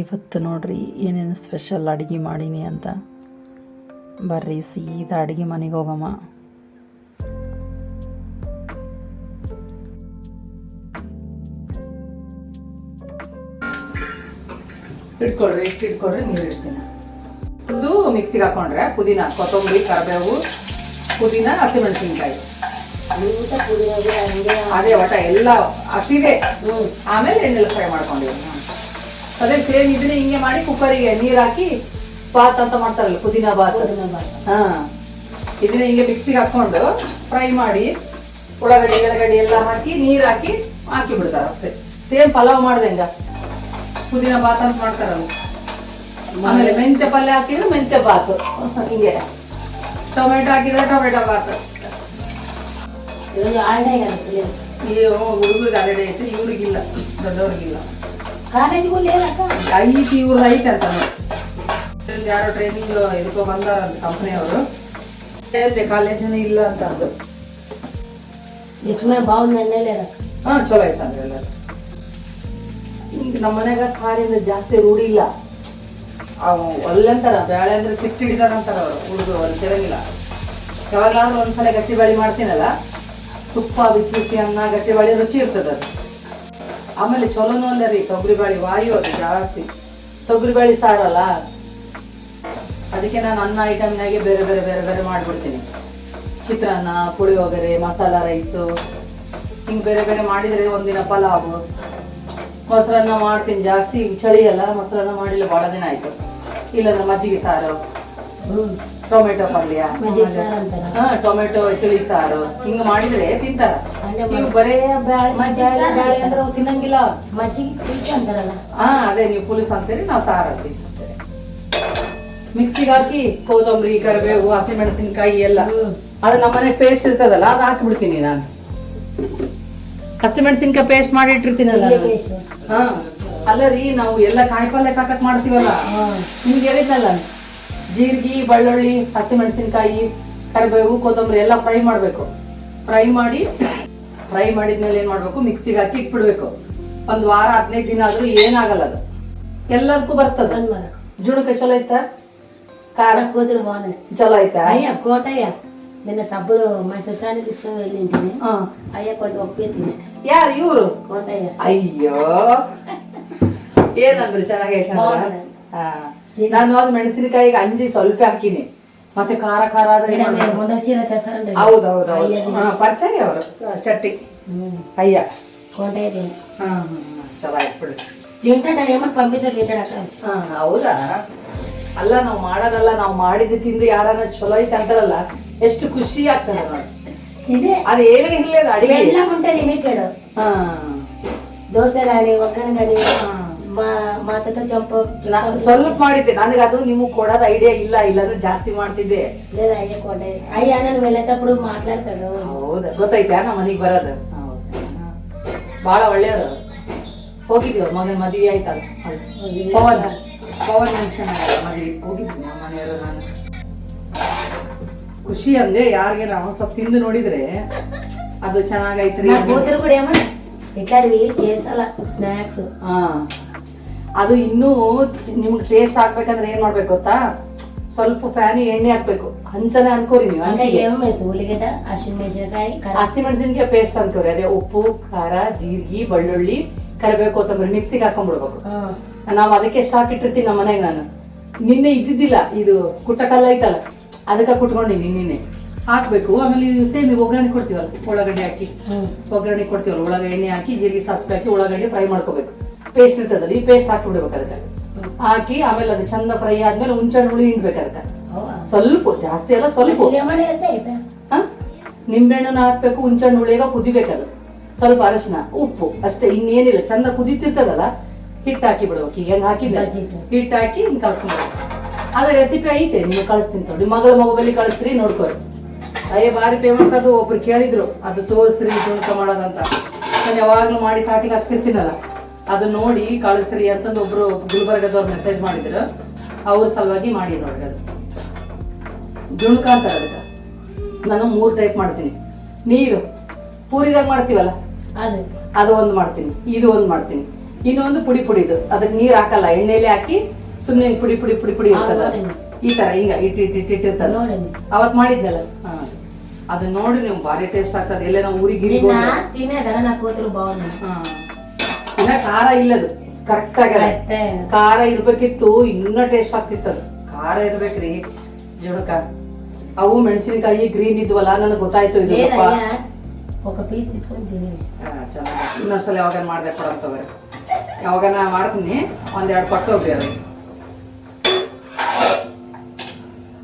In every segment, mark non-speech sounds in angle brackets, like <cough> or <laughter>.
ಇವತ್ತು ನೋಡ್ರಿ ಏನೇನು ಸ್ಪೆಷಲ್ ಅಡುಗೆ ಮಾಡೀನಿ ಅಂತ. ಬರ್ರಿ, ಸೀದಾ ಅಡುಗೆ ಮನೆಗೆ ಹೋಗಮ್ಮ. ಇಟ್ಕೊಳ್ರಿ, ಇಷ್ಟು ಇಟ್ಕೊಳ್ರಿ ನೀರು ಇಡ್ತೀನಿ. ಒಂದು ಮಿಕ್ಸಿಗೆ ಹಾಕೊಂಡ್ರೆ ಪುದೀನ, ಕೊತ್ತಂಬರಿ, ಕರಿಬೇವು, ಪುದೀನ, ಹಸಿಮೆಣಸಿನ್ಕಾಯಿ. ಅದೇ ಒಟ್ಟ ಎಲ್ಲ ಹಸಿದೆ ಆಮೇಲೆ ಎಣ್ಣೆಲ್ಲ ಫ್ರೈ ಮಾಡ್ಕೊಂಡಿವಿ ಅದೇ ಸೇಮ್ ಇದನ್ನ ಹಿಂಗೆ ಮಾಡಿ ಕುಕ್ಕರಿಗೆ ನೀರ್ ಹಾಕಿ ಬಾತ್ ಅಂತ ಮಾಡ್ತಾರಲ್ಲ ಪುದೀನ ಬಾತ್ ಹಾ. ಇದನ್ನ ಹಿಂಗೆ ಮಿಕ್ಸಿಗೆ ಹಾಕೊಂಡು ಫ್ರೈ ಮಾಡಿ ಉಳ್ಳಾಗಡ್ಡಿ ಎಳಗಡ್ಡಿ ಎಲ್ಲ ಹಾಕಿ ನೀರ್ ಹಾಕಿ ಹಾಕಿ ಬಿಡ್ತಾರ ಅಷ್ಟೇ. ಸೇಮ್ ಪಲಾವ್ ಮಾಡ್ದಂಗ ಪುದೀನ ಬಾತ್ ಅಂತ ಮಾಡ್ತಾರಲ್ಲ. ಆಮೇಲೆ ಮೆಂತ್ಯ ಪಲ್ಯ ಹಾಕಿದ್ರೆ ಮೆಂತ್ಯ ಬಾತ್ ಹಿಂಗೆ. ಟೊಮೆಟೊ ಹಾಕಿದ್ರೆ ಟೊಮೆಟೊ ಬಾತ್ ಹುಡುಗರಿಗೆ ಆಲ್ರೆಡಿ ಐತೆ ಇವ್ರಿಗಿಲ್ಲ ದೊಡ್ಡವ್ರಿಗಿಲ್ಲ. ಐತಿ ಇವ್ರದ್ದು ಐತೆ ಅಂತ ಯಾರೋ ಟ್ರೈನಿಂಗ್ ಇದಕ್ಕೋ ಬಂದಾರಂತ ಕಂಪ್ನಿಯವರು. ಹೇಳಿದೆ ಕಾಲೇಜಿನ ಇಲ್ಲ ಅಂತ ಅಂದು ಇಸ್ಮೆ ಹಾ ಚಲೋ ಐತೆ ಅಂದ್ರೆ ಎಲ್ಲ ಈಗ ನಮ್ಮ ಮನ್ಯಾಗ ಸಾರಿಂದ ಜಾಸ್ತಿ ರೂಢಿ ಇಲ್ಲ. ಅವ್ ಬೇಳೆ ಬ್ಯಾಳೆ ಅಂದ್ರೆ ಸಿಕ್ಕಿಡಿದಾರಂತಾರ ಅಂತಾರ ಅವರು ಹುಡುಗರು ಅಲ್ಲಿ ತಿರಂಗಿಲ್ಲ ಯಾವಾಗಲಾದ್ರೂ ಒಂದ್ಸಲ ಗಟ್ಟಿ ಬಾಳಿ ಮಾಡ್ತೀನಲ್ಲ? ತುಪ್ಪ ಬಿಸಿ ಬಿಸಿ ಅನ್ನ ಗಟ್ಟಿ ಬಾಳೆ ರುಚಿ ಇರ್ತದೆ ಅದು. ಆಮೇಲೆ ಚಲೋನು ಅಲ್ಲ ರೀ, ತೊಗರಿ ಬಾಳಿ ವಾಯು ಅದು ಜಾಸ್ತಿ. ತೊಗರಿ ಬಾಳಿ ಸಾರಲ್ಲ ಅದಕ್ಕೆ ನಾನು ಅನ್ನ ಐಟಮ್ನಾಗೆ ಬೇರೆ ಬೇರೆ ಬೇರೆ ಬೇರೆ ಮಾಡ್ಬಿಡ್ತೀನಿ. ಚಿತ್ರಾನ್ನ ಪುಳಿಯೋಗರೆ ಮಸಾಲ ರೈಸು. ಹಿಂಗೆ ಬೇರೆ ಬೇರೆ ಮಾಡಿದ್ರೆ ಒಂದಿನ ಪಲಾವು. ಮೊಸರನ್ನ ಮಾಡ್ತೀನಿ ಜಾಸ್ತಿ. ಚಳಿ ಅಲ್ಲ, ಮೊಸರನ್ನ ಮಾಡಿಲ್ಲ ಭಾಳ ದಿನ ಆಯ್ತು. ನಮ್ಮ ಮಜ್ಜಿಗೆ ಸಾರು. ಟೊಮೆಟೊ ಪಲ್ಯ. ಹಾ ಟೊಮೆಟೊ ತಿಳಿ ಸಾರು. ಹಿಂಗ ಮಾಡಿದ್ರೆ ತಿಂತಾರ. ನೀವು ಬರೇ ಬ್ಯಾಳಿ ಅಂದ್ರೆ ತಿನ್ನಂಗಿಲ್ಲ. ಮಜ್ಜಿಗೆ ಪುಲಿಸ್ ಅಂತಾರಲ್ಲ? ಹಾ ಅದೇ ನೀವು ಪುಲಿಸ್ ಅಂತೀರಿ ನಾವು ಸಾರು ಅಂತೀವಿ. ಮಿಕ್ಸಿಗೆ ಹಾಕಿ ಕೊತ್ತಂಬರಿ ಕರಿಬೇವು ಹಸಿಮೆಣಸಿನ್ಕಾಯಿ ಎಲ್ಲ. ಅದು ನಮ್ಮನೆ ಪೇಸ್ಟ್ ಇರ್ತದಲ್ಲ ಅದ್ ಹಾಕ್ಬಿಡ್ತೀನಿ ನಾನು. ಹಸಿಮೆಣಸಿನ್ಕಾಯಿ ಪೇಸ್ಟ್ ಮಾಡಿ ಇಟ್ಟಿರ್ತೀನಲ್ಲ ಹಾ. ಅಲ್ಲ ರೀ ನಾವು ಎಲ್ಲ ಕಾಯಿಪಲ್ಯ ಹಾಕಕ್ ಮಾಡ್ತೀವಲ್ಲ. ನಿಮ್ಗೆ ಹೇಳಿದ್ನಲ್ಲ ಜೀರಿಗೆ ಬೆಳ್ಳುಳ್ಳಿ ಹಸಿಮೆಣಸಿನಕಾಯಿ ಕರಿಬೇವು ಕೊತ್ತಂಬರಿ ಎಲ್ಲ ಫ್ರೈ ಮಾಡಬೇಕು. ಫ್ರೈ ಮಾಡಿ ಫ್ರೈ ಮಾಡಿದ್ಮೇಲೆ ಏನ್ ಮಾಡಬೇಕು? ಮಿಕ್ಸಿಗೆ ಹಾಕಿ ಇಟ್ಬಿಡ್ಬೇಕು. ಒಂದು ವಾರ ಹದಿನೈದು ದಿನ ಆದ್ರೂ ಏನಾಗಲ್ಲ ಅದು. ಎಲ್ಲದಕ್ಕೂ ಬರ್ತದ. ಜುಣಕ ಚಲೋ ಐತ? కారకు కూతురు బాగుంది చలో ಅಯ್ಯ అయ్యా కోటయ్య నిన్న సబ్బులు మైసూర్ సాని ಅಯ್ಯ వెళ్ళింటిని ಒಪ್ಪಿಸ್ತೀನಿ. ಯಾರು ಇವರು? ಕೋಟಯ್ಯ ಅಯ್ಯೋ. <laughs> ಏನಂದ್ರು అయ్యో ఏనందరు ನಾನು ಅದು ಮೆಣಸಿನಕಾಯಿಗೆ ಅಂಜಿ ಸ್ವಲ್ಪ ಹಾಕಿನಿ. ಮತ್ತೆ ಖಾರ ಖಾರ ಆದ್ರೆ ಹೌದೌದು ಪರ್ಚಾರಿ ಅವರು ಚಟ್ಟಿ ಅಯ್ಯ. ಚಲೋ ಹೌದಾ? ಅಲ್ಲ ನಾವು ಮಾಡೋದಲ್ಲ ನಾವು ಮಾಡಿದ್ದು ತಿಂದು ಯಾರನ್ನ ಚಲೋ ಐತೆ ಅಂತಾರಲ್ಲ ಎಷ್ಟು ಖುಷಿ ಆಗ್ತದೆ ಅದು. ಏನೇ ಇರ್ಲಿ ಅದು ಹಾ. ದೋಸೆ ಒಗ್ಗರಣೆ తినేకాడు ಹಾ దోశ కానీ ఒక్కని కానీ ಹಾ. మా మా అత్తతో చంప ನಾ- ಸ್ವಲ್ಪ ಮಾಡಿದ್ದೆ ನನಗೆ ಅದು ನಿಮಗೆ ಕೊಡೋದು ಐಡಿಯಾ ಇಲ್ಲ ಇಲ್ಲಾಂದ್ರೆ ಜಾಸ್ತಿ ಮಾಡ್ತಿದ್ದೆ లేదా అయ్యా కోటయ్య అయ్యా నన్ను వెళ్ళేటప్పుడు మాట్లాడతాడు రోజు ಹೌದಾ ಗೊತ್ತೈತಾ ನಮ್ಮ ಮನೆಗೆ ಬರೋದು ಬಹಳ ಒಳ್ಳೆಯವರು ಹೋಗಿದ್ವಿ ಅವ್ರ ಮಗನ ಮದುವೆ ಆಯ್ತಲ್ಲ ಅಲ್ಲಿ. ಪವನ್ ಪವನ್ ಮೆನ್ಷನ್ ಮದುವೆ ಹೋಗಿದ್ವಿ ನಮ್ಮ ಮನೆಯವರು ನಾನು ಖುಷಿ ಅಂದೆ ಯಾರಿಗೆ ನಾವು ಸ್ವಲ್ಪ ತಿಂದು ನೋಡಿದ್ರೆ ಅದು ಚೆನ್ನಾಗೈತ್ರಿ నా కూతురు కూడా ఏమో ఇట్లాంటివి చేసాల స్నాక్స్ ಹಾ ಅದು ಇನ್ನೂ ನಿಮ್ಗೆ ಟೇಸ್ಟ್ ಹಾಕ್ಬೇಕಂದ್ರೆ ಏನ್ ಮಾಡ್ಬೇಕು ಗೊತ್ತಾ? ಸ್ವಲ್ಪ ಫ್ಯಾನಿ ಎಣ್ಣೆ ಹಾಕ್ಬೇಕು. ಹಂಚನೆ ಅನ್ಕೋರಿ ನೀವು ಹಸಿ ಹಸಿಮೆಣಸಿನಕಾಯಿ ಪೇಸ್ಟ್ ಅನ್ಕೋರಿ ಅದೇ ಉಪ್ಪು ಖಾರ ಜೀರಿಗೆ ಬೆಳ್ಳುಳ್ಳಿ ಕರಿಬೇವು ಕೊತ್ತಂಬರಿ ಮಿಕ್ಸಿಗೆ ಹಾಕೊಂಡ್ಬಿಡ್ಬೇಕು ನಾವು ಅದಕ್ಕೆ ಎಷ್ಟು ಹಾಕಿಟ್ಟಿರ್ತೀನಿ ನಮ್ಮ ಮನೆಗೆ ನಾನು. ನಿನ್ನೆ ಇದ್ದಿದ್ದಿಲ್ಲ ಇದು ಕುಟ್ಟಕಲ್ಲ ಐತಲ್ಲ ಅದಕ್ಕೆ ಕುಟ್ಕೊಂಡಿದ್ದೀನಿ ನಿನ್ನೆ. ಹಾಕ್ಬೇಕು ಆಮೇಲೆ ಸೇಮ್ ಒಗ್ಗರಣೆ ಕೊಡ್ತೀವಲ್ಲ ಉಳ್ಳಾಗಡ್ಡೆ ಹಾಕಿ. ಒಗ್ಗರಣೆ ಕೊಡ್ತೀವಲ್ಲ ಉಳ್ಳಾಗಡ್ಡೆ ಎಣ್ಣೆ ಹಾಕಿ ಜೀರಿಗೆ ಸಾಸಿವೆ ಹಾಕಿ ಉಳ್ಳಾಗಡ್ಡೆ ಫ್ರೈ ಮಾಡ್ಕೋಬೇಕು. ಪೇಸ್ಟ್ ಇರ್ತದಲ್ಲ ಈ ಪೇಸ್ಟ್ ಹಾಕಿ ಬಿಡ್ಬೇಕು ಅದಕ್ಕೆ ಹಾಕಿ ಆಮೇಲೆ ಅದು ಚಂದ ಫ್ರೈ ಆದ್ಮೇಲೆ ಹುಂಚಣ್ಣ ಹುಳಿ ಹಿಂಡ್ಬೇಕು ಸ್ವಲ್ಪ ಜಾಸ್ತಿ ಅಲ್ಲ ಸ್ವಲ್ಪ. ನಿಂಬೆಹಣ್ಣು ಹಾಕ್ಬೇಕು ಹುಂಚಣ್ಣ ಹುಳಿಗ ಕುದಿಬೇಕದು. ಸ್ವಲ್ಪ ಅರಶಿನ ಉಪ್ಪು ಅಷ್ಟೇ ಇನ್ನೇನಿಲ್ಲ. ಚಂದ ಕುದಿತಿರ್ತದಲ್ಲ ಹಿಟ್ಟು ಹಾಕಿ ಬಿಡ್ಬೇಕು. ಈಗ ಹೆಂಗ್ ಹಾಕಿದ್ದೆ? ಹಿಟ್ಟು. ಹಾಕಿ ಹಿಂಗ್ ಕಳ್ಸ್ಬೇಕು ಅದ ರೆಸಿಪಿ ಐತೆ ನಿಮ್ಗೆ ಕಳಿಸ್ತೀನಿ ನೋಡಿ ಮಗಳ ಮೊಬೈಲ್ ಕಳಿಸ್ತೀರಿ ನೋಡ್ಕೋರಿ. ಅಯ್ಯ ಬಾರಿ ಫೇಮಸ್ ಅದು ಒಬ್ರು ಕೇಳಿದ್ರು. ಅದು ತೋರಿಸ್ರಿ ಮಾಡೋದಂತ. ನಾನು ಯಾವಾಗ್ಲೂ ಮಾಡಿ ತಾಟಿಗೆ ಹಾಕ್ತಿರ್ತೀನಲ್ಲ. ಅದು ನೋಡಿ ಕಳಿಸ್ರಿ ಅಂತಂದು ಒಬ್ರು ಗುಲ್ಬರ್ಗದವ್ರು ಮೆಸೇಜ್ ಮಾಡಿದ್ರು. ಅವ್ರ ಸಲುವಾಗಿ ಮಾಡಿ ನೋಡ್ರಿ ಅದು. ಜುಳುಕ ಅಂತಾರೆ ಅದಕ್ಕೆ. ನಾನು ಮೂರು ಟೈಪ್ ಮಾಡ್ತೀನಿ. ನೀರು. ಪೂರಿದಾಗ ಮಾಡ್ತೀವಲ್ಲ? ಅದು. ಒಂದು ಮಾಡ್ತೀನಿ. ಇದು ಒಂದು ಮಾಡ್ತೀನಿ. ಇನ್ನೊಂದು ಪುಡಿ ಪುಡಿದು ಅದಕ್ಕೆ ನೀರ್ ಹಾಕಲ್ಲ. ಎಣ್ಣೆಲಿ ಹಾಕಿ ಸುಮ್ನೆ ಪುಡಿ ಪುಡಿ ಪುಡಿ ಪುಡಿ ಇರ್ತದ. ಈ ತರ ಹಿಂಗ ಇಟ್ಟು ಇಟ್ಟು ಇಟ್ಟು ಇಟ್ಟಿರ್ತದ ನೋಡಿ. ಅವತ್ ಮಾಡಿದ್ನಲ್ಲ. ಅದನ್ನ ನೋಡಿ ನೀವು ಭಾರಿ ಟೇಸ್ಟ್ ಆಗ್ತದೆ. ಎಲ್ಲೇನೋ ನಾವು ಊರಿಗೆ ಇನ್ನ ಖಾರ ಇಲ್ಲದು ಕರೆಕ್ಟ್ ಆಗ್ಯಾರ ಖಾರ ಇರ್ಬೇಕಿತ್ತು ಇನ್ನ ಟೇಸ್ಟ್ ಆಗ್ತಿತ್ತು ಅದು ಖಾರ ಇರ್ಬೇಕ್ರಿ ಜುಣಕ ಅವು ಮೆಣಸಿನಕಾಯಿ ಗ್ರೀನ್ ಇದ್ವಲ್ಲ ನನಗೆ ಗೊತ್ತಾಯ್ತು ಇದು ದಪ್ಪ. ఒక పీస్ తీసుకొని తినేది ಆ, ಚೆನ್ನಾಗಿ ಇನ್ನೊಂದ್ಸಲ ಯಾವಾಗ ಮಾಡ್ದೆ ಕೊಡಂತವ್ರೆ ಯಾವಾಗ ನಾ ಮಾಡ್ತೀನಿ ಒಂದೆರಡು ಪಟ್ಟು ಹೋಗ್ರಿ ಅವ್ರಿಗೆ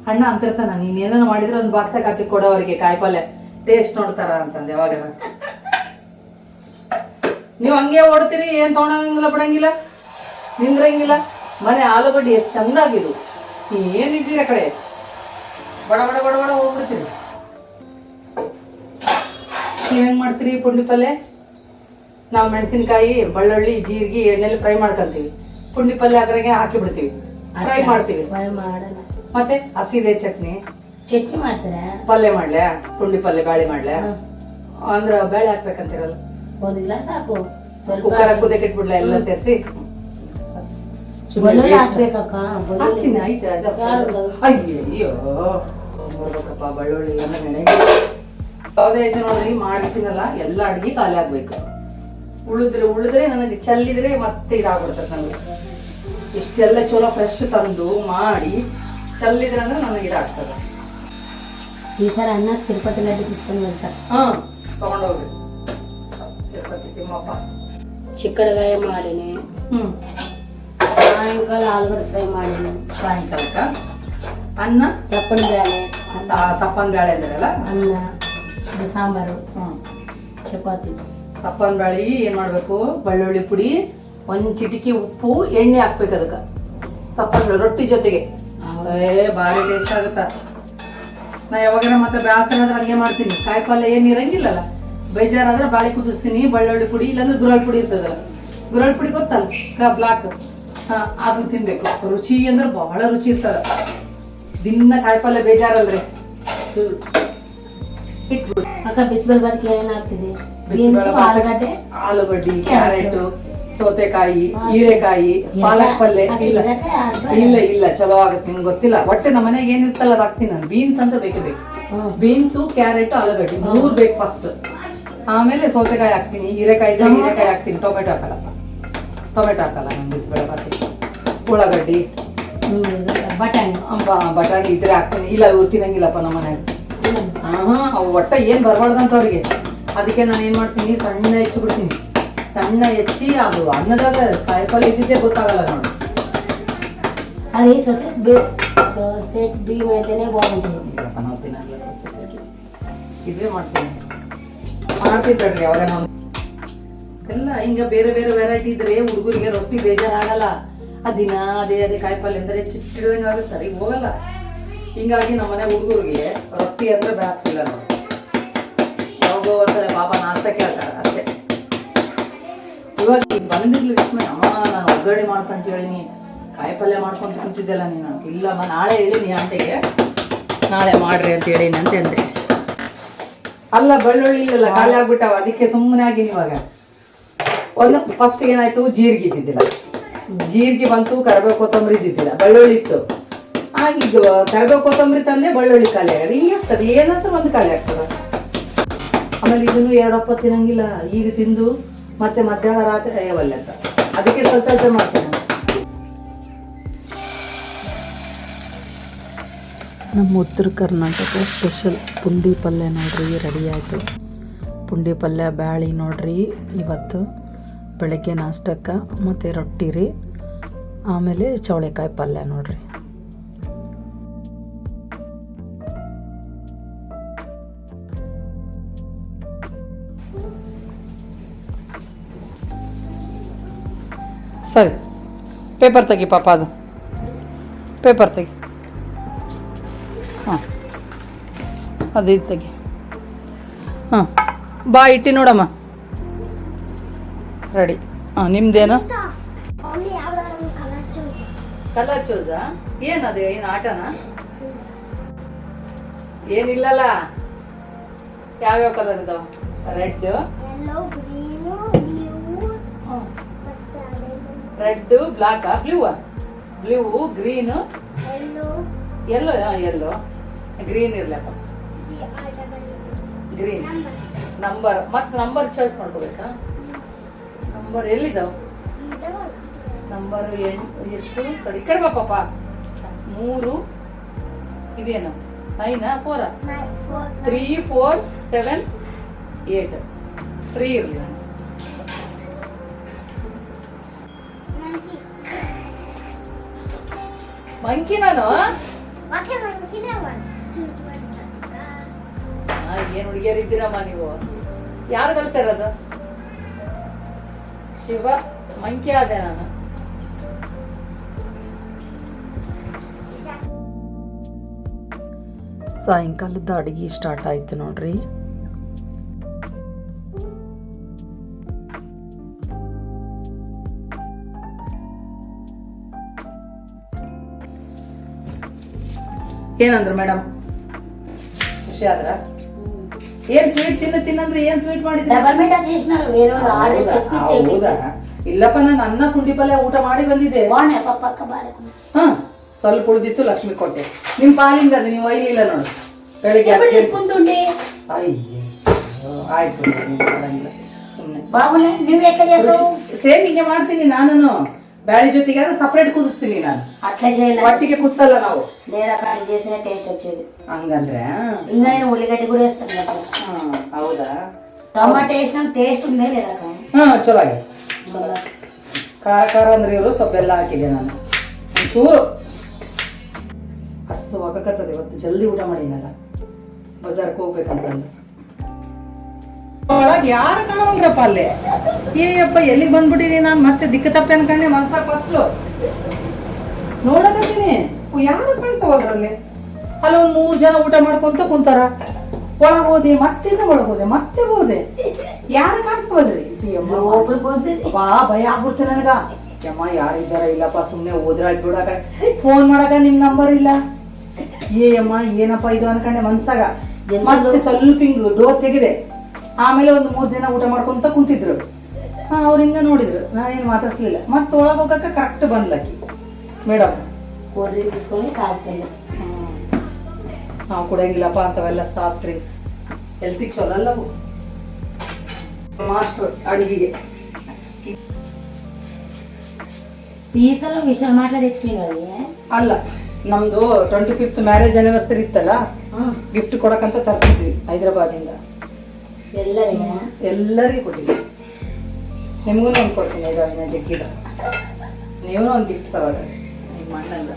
ಅಣ್ಣ ಅಂತಿರ್ತಾನ ನೀನ್ ಏನಾನ ಮಾಡಿದ್ರೆ ಒಂದು ಬಾಕ್ಸಾಗ ಹಾಕಿ ಕೊಡೋವರಿಗೆ ಕಾಯಿಪಲ್ಯ ಟೇಸ್ಟ್ ನೋಡ್ತಾರ ಅಂತಂದೆ ಯಾವಾಗ ನೀವು ಹಂಗೆ ಓಡ್ತೀರಿ ಏನು ತೊಗೊಳಂಗಿಲ್ಲ ಬಿಡಂಗಿಲ್ಲ ನಿಂದ್ರಂಗಿಲ್ಲ. ಮನೆ ಆಲೂಗಡ್ಡೆ ಎಷ್ಟು ಚಂದಾಗಿದು. ಏನಿದ್ದೀರಿ ಆ ಕಡೆ? ಬಡ ಬಡ ಬಡ ಬಡ ಹೋಗ್ಬಿಡ್ತೀರಿ. ನೀವು ಹೆಂಗ್ ಮಾಡ್ತೀರಿ ಪುಂಡಿ ಪಲ್ಯ ನಾವು ಮೆಣಸಿನ್ಕಾಯಿ ಬೆಳ್ಳುಳ್ಳಿ ಜೀರಿಗೆ ಎಣ್ಣೆಲಿ ಫ್ರೈ ಮಾಡ್ಕೊಂತೀವಿ. ಪುಂಡಿ ಪಲ್ಯ ಅದ್ರಾಗೆ ಹಾಕಿ ಬಿಡ್ತೀವಿ ಫ್ರೈ ಮಾಡ್ತೀವಿ. ಮಾಡಲ್ಲ ಮತ್ತೆ ಹಸಿದೆ ಚಟ್ನಿ. ಚಟ್ನಿ ಮಾಡ್ತಾರೆ? ಪಲ್ಯ ಮಾಡ್ಲೆ ಪುಂಡಿ ಪಲ್ಯ ಬ್ಯಾಳಿ ಮಾಡ್ಲೆ. ಅಂದ್ರ ಬೇಳೆ ಹಾಕ್ಬೇಕಂತಿರಲ್ಲ. ಒಂದು ಗ್ಲಾಸ್ ಹಾಕು. ಸ್ವಲ್ಪ ಕುಕ್ಕರ್ ಕುದಕ್ಕೆ ಇಟ್ಬಿಡ್ಲ ಎಲ್ಲ ಸೇರಿಸಿ? ಬೆಳ್ಳುಳ್ಳಿ ಹಾಕ್ಬೇಕಕ್ಕ ಬೆಳ್ಳುಳ್ಳಿ ಹಾಕ್ತೀನಿ ಆಯ್ತು ಅದು ಯಾರ್ದು? ಅಯ್ಯೋ ಬರ್ಬೇಕಪ್ಪ ಬೆಳ್ಳುಳ್ಳಿ ಎಲ್ಲ ನೆನೆಗೆ. ಯಾವುದೇ ಐತೆ ನೋಡ್ರಿ ಮಾಡ್ತೀನಲ್ಲ ಎಲ್ಲ ಅಡ್ಗೆ ಖಾಲಿ ಆಗ್ಬೇಕು. ಉಳಿದ್ರೆ ಉಳಿದ್ರೆ ನನಗೆ ಚೆಲ್ಲಿದ್ರೆ ಮತ್ತೆ ಇದಾಗ್ಬಿಡ್ತದೆ ನನಗೆ ಇಷ್ಟೆಲ್ಲ ಚಲೋ ಫ್ರೆಶ್ ತಂದು ಮಾಡಿ ಚೆಲ್ಲಿದ್ರೆ ಅಂದ್ರೆ ನನಗೆ ಇದಾಗ್ತದೆ. ಈ ಸಲ ಅನ್ನ ತಿರುಪತಿ ಲಡ್ಡು ತಿಸ್ಕೊಂಡು ಬರ್ತಾರೆ ಹಾ ತಗೊಂಡೋಗ್ರಿ. ತಿಮ್ಮಪ್ಪ. ಚಿಕ್ಕಡಗಾಯ ಮಾಡೀನಿ. ಹ್ಞೂ ಸಾಯಂಕಾಲ ಆಲೂಗಡ್ಡೆ ಫ್ರೈ ಮಾಡೀನಿ. ಸಾಯಂಕಾಲಕ್ಕ ಅನ್ನ? ಸಪ್ಪನ್ ಬೇಳೆ ಸಪ್ಪನ್ ಬೇಳೆ ಅಂದ್ರಲ್ಲ? ಅನ್ನ ಸಾಂಬಾರು. ಹ್ಞೂ ಚಪಾತಿ. ಸಪ್ಪನ್ ಬೇಳೆ ಏನು ಮಾಡಬೇಕು? ಬೆಳ್ಳುಳ್ಳಿ ಪುಡಿ ಒಂದು ಚಿಟಿಕೆ ಉಪ್ಪು ಎಣ್ಣೆ ಹಾಕ್ಬೇಕು ಅದಕ್ಕೆ. ಸಪ್ಪನ ರೊಟ್ಟಿ ಜೊತೆಗೆ. ಏ ಭಾರಿ ಟೇಸ್ಟ್ ಆಗುತ್ತ. ನಾ ಯಾವಾಗಾರ ಮತ್ತೆ ಬೇಸನ ಅಡುಗೆ ಮಾಡ್ತೀನಿ. ಕಾಯಿ ಕಾಯಿಪಲ್ಯ ಏನು ಇರಂಗಿಲ್ಲಲ್ಲ. ಬೇಜಾರಾದ್ರೆ ಬಾಳೆ ಕುದಿಸ್ತೀನಿ ಬೆಳ್ಳುಳ್ಳಿ ಪುಡಿ ಇಲ್ಲಾಂದ್ರೆ ಗುರಳ್ ಪುಡಿ ಇರ್ತದಲ್ಲ. ಗುರಳ್ ಪುಡಿ ಗೊತ್ತಲ್ಲ? ಬ್ಲಾಕ್ ಹಾ ಅದನ್ನ ತಿನ್ಬೇಕು. ರುಚಿ ಅಂದ್ರೆ ಬಹಳ ರುಚಿ ಇರ್ತದ. ದಿನ ಕಾಯಿಪಲ್ಲೆ ಪಲ್ಯ ಬೇಜಾರಲ್ರಿ. ಇಟ್ಬಿಡು. ಅಕ್ಕ ಬಿಸಿಬೇಳೆ ಬಾತ್ಗೆ ಏನಾಗ್ತಿದೆ. ಆಲೂಗಡ್ಡೆ? ಆಲೂಗಡ್ಡಿ ಕ್ಯಾರೆಟ್. ಸೌತೆಕಾಯಿ ಹೀರೆಕಾಯಿ ಪಾಲಕ್ ಪಲ್ಯ. ಇಲ್ಲ. ಇಲ್ಲ ಇಲ್ಲ. ಚಲೋ ಆಗುತ್ತೆ. ನಿಮ್ಗೆ ಗೊತ್ತಿಲ್ಲ. ಒಟ್ಟೆ ನಮ್ಮ ಮನೆಗೆ ಏನಿರ್ತಲ್ಲ ಹಾಕ್ತೀನಿ ನಾನು. ಬೀನ್ಸ್ ಅಂತ ಬೇಕೇ ಬೇಕು. ಬೀನ್ಸು ಕ್ಯಾರೆಟ್ ಆಲೂಗಡ್ಡೆ. ಮೂರ್ ಬೇಕು ಫಸ್ಟ್ ಆಮೇಲೆ ಸೌತೆಕಾಯಿ ಹಾಕ್ತೀನಿ ಹೀರೆಕಾಯಿ ಇದ್ರೆ ಹೀರೆಕಾಯಿ ಹಾಕ್ತೀನಿ ಟೊಮೆಟೊ ಹಾಕಲ್ಲ ಟೊಮೆಟೊ ಹಾಕಲ್ಲ ನಾನು ಬಿಸಿಬೇಳೆ ಬಾತಿಗೆ ಉಳ್ಳಾಗಡ್ಡಿ ಹ್ಮ್, ಇದು ಬಟಾಣಿ ಬ- ಬಟಾಣಿ ಇದ್ರೆ ಹಾಕ್ತೀನಿ ಇಲ್ಲ ಇವ್ರು ತಿನ್ನಂಗಿಲ್ಲಪ್ಪ ನಮ್ಮ ಮನೆಯಾಗ ಹ್ಮ್. ಆಹಾ ಅವು ಒಟ್ಟ ಏನ್ ಬರ್ಬಾರ್ದಂತ ಅವ್ರಿಗೆ ಅದಕ್ಕೆ ನಾನು ಏನ್ ಮಾಡ್ತೀನಿ ಸಣ್ಣ ಹೆಚ್ಚು ಬಿಡ್ತೀನಿ ಸಣ್ಣ ಹೆಚ್ಚಿ ಅದು ಅನ್ನದಾಗ ಕಾಯಿಪಲ್ಯ ಇದ್ದಿದ್ದೇ ಗೊತ್ತಾಗಲ್ಲ ನೋಡಿ అది సొసైస్ బీ సొసైట్ బియ్యం అయితేనే బాగుంటుంది ನಾವು ತಿನ್ನಂಗಿಲ್ಲ ಸೊಸೈಟಿಗೆ. ಅವಾಗ ನಾವು ಎಲ್ಲ ಹಿಂಗ ಬೇರೆ ಬೇರೆ ವೆರೈಟಿ ಇದ್ರೆ ಹುಡುಗರಿಗೆ ರೊಟ್ಟಿ ಬೇಜಾರಾಗಲ್ಲ. ಆ ದಿನ ಅದೇ ಅದೇ ಕಾಯಿಪಲ್ಲೆ ಅಂದ್ರೆ ಚಿಟ್ಟಿಡ್ದಂಗೆ ಆಗುತ್ತೆ ಈಗ ಹೋಗಲ್ಲ. ಹಿಂಗಾಗಿ ನಮ್ಮ ಮನೆ ಹುಡುಗರಿಗೆ ರೊಟ್ಟಿ ಅಂದ್ರೆ ಬೇಸಿಲ್ಲ ನಾವು ಯಾವಾಗೋ ಪಾಪ ನಾಷ್ಟ ಕೇಳ್ತಾರೆ ಅಷ್ಟೇ. ಇವಾಗ ಈಗ ಬಂದಿರ್ಲಿ ಅಮ್ಮ ನಾನು ಒಗ್ಗರಣೆ ಮಾಡ್ತಂತ ಹೇಳಿನಿ. ಕಾಯಿಪಲ್ಯ ಮಾಡ್ಕೊಂಡು ಕುಂತಿದ್ದೆಲ್ಲ ನೀನು. ಇಲ್ಲಮ್ಮ, ನಾಳೆ ಹೇಳಿನಿ ಆಂಟಿಗೆ. ನಾಳೆ ಮಾಡ್ರಿ ಅಂತ ಹೇಳಿನಿ ಅಂತ ಅಂದೆ. ಅಲ್ಲ, ಬೆಳ್ಳುಳ್ಳಿ ಇಲ್ಲಲ್ಲ, ಖಾಲಿ ಆಗ್ಬಿಟ್ಟಾವ. ಅದಕ್ಕೆ ಸುಮ್ಮನೆ ಆಗಿನ ಇವಾಗ ಒಂದು ಫಸ್ಟ್ ಏನಾಯ್ತು? ಜೀರಿಗೆ ಇದ್ದಿದ್ದಿಲ್ಲ. ಜೀರಿಗೆ ಬಂತು, ಕರಿಬೇವು ಕೊತ್ತಂಬರಿ ಇದ್ದಿದ್ದಿಲ್ಲ. ಬೆಳ್ಳುಳ್ಳಿ ಇತ್ತು. ಆಗಿದ್ದು ಕರಿಬೇವು ಕೊತ್ತಂಬರಿ ತಂದೆ ಬೆಳ್ಳುಳ್ಳಿ ಖಾಲಿ ಆಗದ. ಹಿಂಗೆ ಆಗ್ತದೆ. ಏನಂತ ಒಂದು ಖಾಲಿ ಆಗ್ತದ. ಆಮೇಲೆ ಇದನ್ನು ಎರಡಪ್ಪ ತಿನ್ನಂಗಿಲ್ಲ. ಈಗ ತಿಂದು ಮತ್ತೆ ಮಧ್ಯಾಹ್ನ ರಾತ್ರಿ ಅಯ್ಯವಲ್ಲ ಅಂತ. ಅದಕ್ಕೆ ಸ್ವಲ್ಪ ಸ್ವಲ್ಪ ಮಾಡ್ತೇನೆ. ನಮ್ಮ ಉತ್ತರ ಕರ್ನಾಟಕ ಸ್ಪೆಷಲ್ ಪುಂಡಿ ಪಲ್ಯ ನೋಡ್ರಿ ರೆಡಿ ಆಯಿತು. ಪುಂಡಿ ಪಲ್ಯ ಬ್ಯಾಳಿ ನೋಡ್ರಿ, ಇವತ್ತು ಬೆಳಗ್ಗೆ ನಾಷ್ಟಕ್ಕೆ ಮತ್ತು ರೊಟ್ಟಿ ರೀ. ಆಮೇಲೆ ಚೌಳೆಕಾಯಿ ಪಲ್ಯ ನೋಡ್ರಿ. ಸರಿ ಪೇಪರ್ ತೆಗಿ ಪಾಪ ಅದು. ಪೇಪರ್ ತೆಗಿ. ಹಾಂ. ಅದು ಇದು ತೆಗಿ. ಹಾಂ. ಬಾ, ಇಟ್ಟಿ ನೋಡಮ್ಮ. ರೆಡಿ. ಹಾಂ, ನಿಮ್ದೇನು? ಕಲರ್ ಚೂಸಾ ಏನದು ಏನು ಆಟನ? ಏನಿಲ್ಲಲ್ಲ ಯಾವ್ಯಾವ ಕಲರ್ ಇದಾವ? Red red black blue blue green yellow yellow green ಇರ್ಲಪ್ಪ. Green number ಮತ್ತೆ ನಂಬರ್ ಚಾಯ್ಸ್ ಮಾಡ್ಕೋಬೇಕಾ? ನಂಬರ್ ಎಲ್ಲಿದಾವ್? ನಂಬರ್ ಎಂಟು, ಎಷ್ಟು? ಸರಿ, ಈ ಪಾಪ ಮೂರು, ಇದೇನು? Naina four three four seven eight three ಇರಲಿ. ಮಂಕಿ ನಾನು? ಏನ್ ಹುಡುಗಿಯರ್ ಇದ್ದೀರಮ್ಮ ನೀವು? ಯಾರು ಕಲ್ಸಿರೋದು ಶಿವ ಮಂಕಿ ಆದೆ ನಾನು. ಸಾಯಂಕಾಲದ ಅಡುಗೆ ಸ್ಟಾರ್ಟ್ ಆಯ್ತು ನೋಡ್ರಿ. ಏನಂದ್ರು ಮೇಡಮ್ ಖುಷಿ ಆದ್ರ ಏನ್ ಸ್ವೀಟ್ ತಿನ್ನ ತಿನ್ನಂದ್ರೆ ಏನ್ ಸ್ವೀಟ್ ಮಾಡಿದ್ರೆ డబల్ మీటా చేసినారు వేరే వాళ్ళు ఆర్డర్ చెప్పి చేయించి ಇಲ್ಲಪ್ಪ ನಾನು ಅನ್ನ ಪುಂಡಿ ಪಲ್ಯ ಊಟ ಮಾಡಿ ಬಂದಿದ್ದೆ బాగున్నాయి పక్క పక్క బాగా ಹಾ ಸ್ವಲ್ಪ ಉಳಿದಿತ್ತು ಲಕ್ಷ್ಮಿ ಕೊಟ್ಟೆ ನಿಮ್ ಪಾಲಿಂದ ಅದು ನೀವು ಒಯ್ಲಿಲ್ಲ ನೋಡಿ ಬೆಳಿಗ್ಗೆ ఎప్పుడు ಅರ್ಜೆಂಟ್ తీసుకుంటుండే ಅಯ್ಯೋ ಆಯ್ತು ನೀವು ಮಾಡಂಗಿಲ್ಲ ಸುಮ್ಮನೆ బాగున్నాయి నువ్వు ఎట్లా చేస్తావు ಸೇಮ್ ಹಿಂಗೆ ಮಾಡ್ತೀನಿ ನಾನು ಬ್ಯಾಳಿ ಜೊತೆಗೆ ಸಪ್ರೇಟ್ ಕುದಿಸ್ತೀನಿ ನಾನು అట్లా చేయాలి ಒಟ್ಟಿಗೆ ಕುದಿಸಲ್ಲ ನಾವು లేదా కాడి చేసిన టేస్ట్ వచ్చేది ಹಂಗಂದ್ರೆ ఇంకా నేను ఉల్లిగడ్డ కూడా వేస్తాను కదా ಹಾ ಹೌದಾ టమాటా వేసిన టేస్ట్ ఉందే లేదా అక్క? ಹಾ ಚಲೋ ಆಗಿದೆ మళ్ళా ಖಾರ ಖಾರ ಅಂದ್ರೆ ಇವರು ಸ್ವಲ್ಪ ಬೆಲ್ಲ ಹಾಕಿದೆ ನಾನು ಚೂರು ಅಷ್ಟು ಒಗಕತ್ತದ ಇವತ್ತು ಜಲ್ದಿ ಊಟ ಮಾಡಿನಲ್ಲ ಬಜಾರ್ಗೆ ಹೋಗ್ಬೇಕಂತಂದು ಒಳಗೆ ಯಾರು ಕಾಣೋಂಗ್ರಪ್ಪ ಅಲ್ಲಿ? ಏಯಪ್ಪ ಎಲ್ಲಿಗೆ ಬಂದ್ಬಿಟ್ಟಿನಿ ನಾನು? ಮತ್ತೆ ದಿಕ್ಕ ತಪ್ಪೆ ಅನ್ಕೊಂಡೆ ಮನ್ಸಾಗ ಫಸ್ಟು ನೋಡಕತ್ತೀನಿ ಯಾರು ಕಳ್ಸೋವಾಗ ಅಲ್ಲಿ ಅಲ್ಲಿ ಒಂದು ಮೂರು ಜನ ಊಟ ಮಾಡ್ಕೊಂತ ಕುಂತಾರ. ಒಳಗೆ ಹೋದೆ ಮತ್ತಿನ್ನ ಒಳಗೆ ಮತ್ತೆ ಹೋದೆ. ಯಾರು ಕಾಣಿಸೋದ್ರಿ ಒಬ್ರು ಬಾ ಭಯ ಆಗ್ಬಿಡ್ತೆ ನನಗ. ಯಮ್ಮ ಯಾರಿದ್ದಾರ ಇಲ್ಲಪ್ಪ ಸುಮ್ನೆ ಹೋದ್ರಾಯ್ತು ಬಿಡಕ ಫೋನ್ ಮಾಡಕ ನಿಮ್ ನಂಬರ್ ಇಲ್ಲ. ಏ ಅಮ್ಮ ಏನಪ್ಪ ಇದು ಅನ್ಕಂಡೆ ಮನ್ಸಾಗ? ಮತ್ತೆ ಸ್ವಲ್ಪ ಹಿಂಗ್ ಡೋರ್ ತೆಗಿದೆ ಆಮೇಲೆ ಒಂದು ಮೂರು ಜನ ಊಟ ಮಾಡ್ಕೊಂತ ಕುಂತಿದ್ರು. ಅವ್ರು ಹಿಂಗೆ ನೋಡಿದ್ರು. ನಾನೇನು ಮಾತಾಡ್ಸ್ಲಿಲ್ಲ. ಮತ್ತೆ ಒಳಗೆ ಹೋಗಕ್ಕೆ ಕರೆಕ್ಟ್ ಬಂದ್ಲಕ್ಕಿ ಮೇಡಮ್ ಕೋಲ್ಡ್ ನಾವು ಕೊಡಂಗಿಲ್ಲಪ್ಪ ಅಂತವೆಲ್ಲ ಸಾಫ್ಟ್ ಡ್ರಿಂಕ್ಸ್ ಹೆಲ್ತಿಗೆ ಚಲೋ ಮಾಸ್ಟರ್ ಅಡುಗೆಗೆ. ಸೀಸಲ ವಿಷಯ ಮಾತಾಡಿದ್ವಿ ಅಲ್ಲ ನಮ್ದು ಟ್ವೆಂಟಿ ಫಿಫ್ತ್ ಮ್ಯಾರೇಜ್ ಅನಿವರ್ಸರಿ ಇತ್ತಲ್ಲ ಗಿಫ್ಟ್ ಕೊಡಕ್ಕಂತ ತರಿಸಿದ್ವಿ ಹೈದರಾಬಾದಿಂದ ಎಲ್ಲರಿಗ ಎಲ್ಲರಿಗೂ ಕೊಟ್ಟಿದ್ವಿ ನಿಮಗೂ ಒಂದು ಕೊಡ್ತೀನಿ ಇದು ಇನ್ನ ಜಗ್ಗಿದ ನೀವು ಒಂದು ಗಿಫ್ಟ್ ತಗೊಳ್ರಿ ನಿಮ್ಮ ಅಣ್ಣಂದ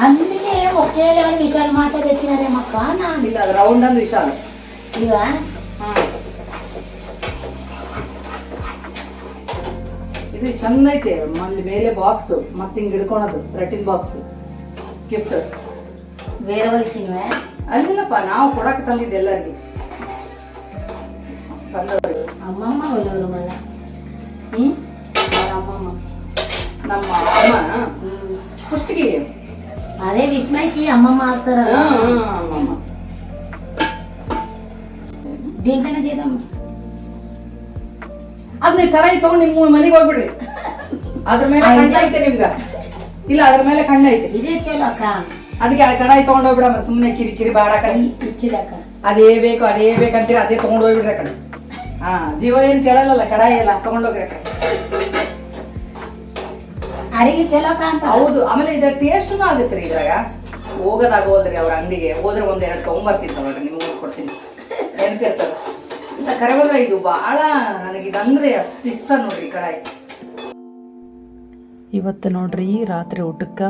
అందుకే ఒకే లెవెల్ విషయాలు మాట తెచ్చినారేమక్క నా ಇಲ್ಲ ಅದು ರೌಂಡ್ ಅಂದ್ ವಿಶಾಲ ఇక ಇದು ಚಂದ ಐತೆ ಅಲ್ಲಿ ಮೇಲೆ ಬಾಕ್ಸ್ ಮತ್ತೆ ಹಿಂಗ್ ಹಿಡ್ಕೊಳೋದು ರೆಟಿನ್ ಬಾಕ್ಸ್ ಗಿಫ್ಟ್ వేరే వాళ్ళు ఇచ్చినవే ಅಲ್ಲಿಲ್ಲಪ್ಪ ನಾವು ಕೊಡಕ್ಕೆ ತಂದಿದ್ದೆ ಎಲ್ಲರಿಗೆ ಬಂದವರಿಗೆ అమ్మమ్మ వాళ్ళు మళ్ళా ಹ್ಮ್ వాళ్ళ అమ్మమ్మ ನಮ್ಮ ಅಮ್ಮ ಕುಷ್ಟಿಗೆ అదే విస్మయ్కి అమ్మమ్మ ఆగుతారా ಅಮ್ಮಮ್ಮ దీంట్లోనే చేద్దాం ಅದನ್ನ ಕಡಾಯಿ ತಗೊಂಡು ನಿಮ್ಮ ಮನೆಗೆ ಹೋಗ್ಬಿಡ್ರಿ ಅದ್ರ ಮೇಲೆ ಕಣ್ಣ ಐತೆ ನಿಮ್ಗ ಇಲ್ಲ ಅದ್ರ ಮೇಲೆ ಕಣ್ಣ ಐತೆ ఇదే చలో అక్క ಅದಕ್ಕೆ ಆ ಕಡಾಯಿ ತಗೊಂಡೋಗ್ಬಿಡಮ್ಮ ಸುಮ್ಮನೆ ಕಿರಿಕಿರಿ ಬಾಡ ಕಡೆ ಅದೇ ಬೇಕು ಅದೇ ಬೇಕಂತೀರಿ ಅದೇ ತಗೊಂಡೋಗ್ಬಿಡ್ರಿ ಕಡೆ ಹಾ ಜೀವ ಏನ್ ಕೇಳಲ್ಲ ಕಡಾಯಿ ಎಲ್ಲ ತಗೊಂಡೋಗ್ರಿ ಕಡೆ ಅಡಿಗೆ ಚಲೋ ಅಂತ. ಹೌದು ಆಮೇಲೆ ಇದರ ಟೇಸ್ಟ್ ಆಗುತ್ತೆ ರೀ ಇದ್ರಾಗ. ಹೋಗೋದಾಗೋಲ್ರಿ ಅವ್ರ ಅಂಗಡಿಗೆ ಹೋದ್ರೆ ಒಂದೆರಡು ಎರಡು ತಗೊಂಬರ್ತೀನಿ ತಗೊಳ್ರಿ ನಿಮ್ಗೆ ಕೊಡ್ತೀನಿ. ನೆನಪಿರ್ತದ ಇಲ್ಲ ಕರಗಲ್ಲ ಇದು ಬಹಳ ನನಗೆ ಇದಂದ್ರೆ ಅಷ್ಟು ಇಷ್ಟ ನೋಡ್ರಿ ಕಡಾಯಿ ಇವತ್ತು ನೋಡ್ರಿ ರಾತ್ರಿ ಊಟಕ್ಕೆ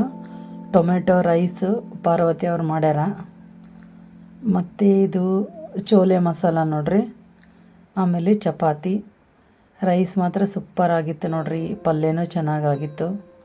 ಟೊಮೆಟೊ, ರೈಸು, ಪಾರ್ವತಿ ಅವ್ರು ಮಾಡ್ಯಾರ. ಮತ್ತು ಇದು ಚೋಲೆ ಮಸಾಲ ನೋಡ್ರಿ. ಆಮೇಲೆ ಚಪಾತಿ. ರೈಸ್ ಮಾತ್ರ ಸೂಪರ್ ಆಗಿತ್ತು ನೋಡ್ರಿ. ಪಲ್ಯನೂ ಚೆನ್ನಾಗಾಗಿತ್ತು.